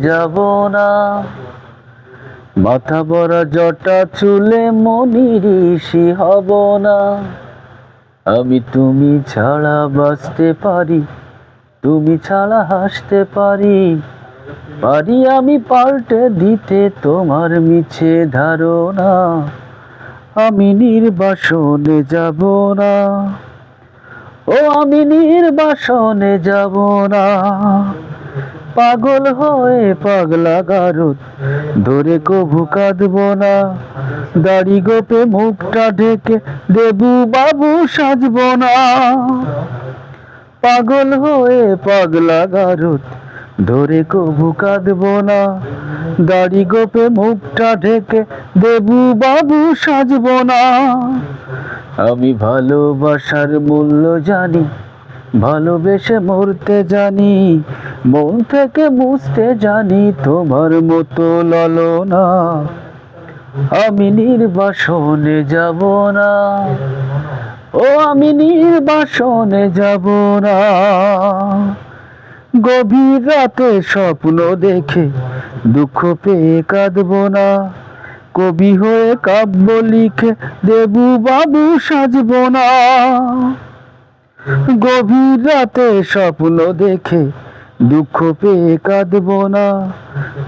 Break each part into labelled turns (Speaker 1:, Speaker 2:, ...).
Speaker 1: যাব না। মাথা বড় জটা চুলে মনির ঋষি হব না। আমি তুমি ছাড়া বাঁচতে পারি, তুমি ছাড়া হাসতে পারি। পারি আমি পাল্টে দিতে তোমার মিছে ধারণা। আমি নির্বাসনে যাব না। ও আমি নির্বাসনে যাব না। পাগল হয়ে পাগলা গারদ, ধরে কভু কাঁদব না। দাড়ি গোপে মুখটা ঢেকে দেবু বাবু সাজব না। পাগল হয়ে পাগলা গারদ, ধরে কভু কাঁদব না। দাড়ি গোপে মুখটা ঢেকে দেবু বাবু সাজব না। আমি ভালোবাসার মূল্য জানি, ভালোবেসে মরতে জানি মন থেকে বুঝতে জানি তোমার মতো ললনা। আমি নির্বাসনে যাব না। ও, আমি নির্বাসনে যাব না। গভীর রাতে স্বপ্ন দেখে দুঃখ পেয়ে কাঁদব না। কবি হয়ে কাব্য লিখে দেবু বাবু সাজব না। গভীর রাতে স্বপ্ন দেখে দুঃখ পেয়ে কাঁদব না।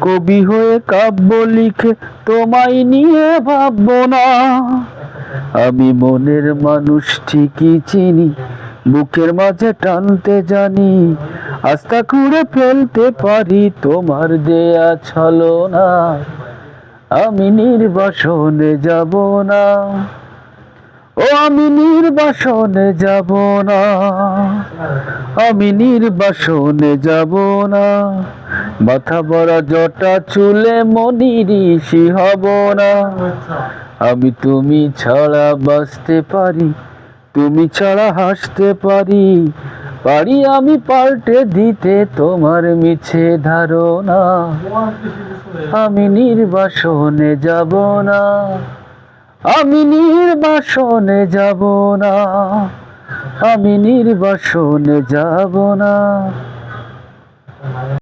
Speaker 1: কবি হয়ে কাব্য লিখে তোমায় নিয়ে ভাবব না। আমি মনের মানুষ ঠিকই চিনি, বুকের মাঝে টানতে জানি। আস্থা খুঁড়ে ফেলতে পারি তোমার দেয়া ছলো না আমি নির্বাসনে যাব না। আমি নির্বাসনে যাব না। আমি নির্বাসনে যাব না। মাথা বড় জটা চুলে মনি ঋষি হব না। আমি তুমি ছাড়া বাঁচতে পারি, তুমি ছাড়া হাসতে পারি। পারি আমি পাল্টে দিতে তোমার মিছে ধারণা। আমি নির্বাসনে যাব না। আমি নির্বাসনে যাব না। আমি নির্বাসনে যাব না।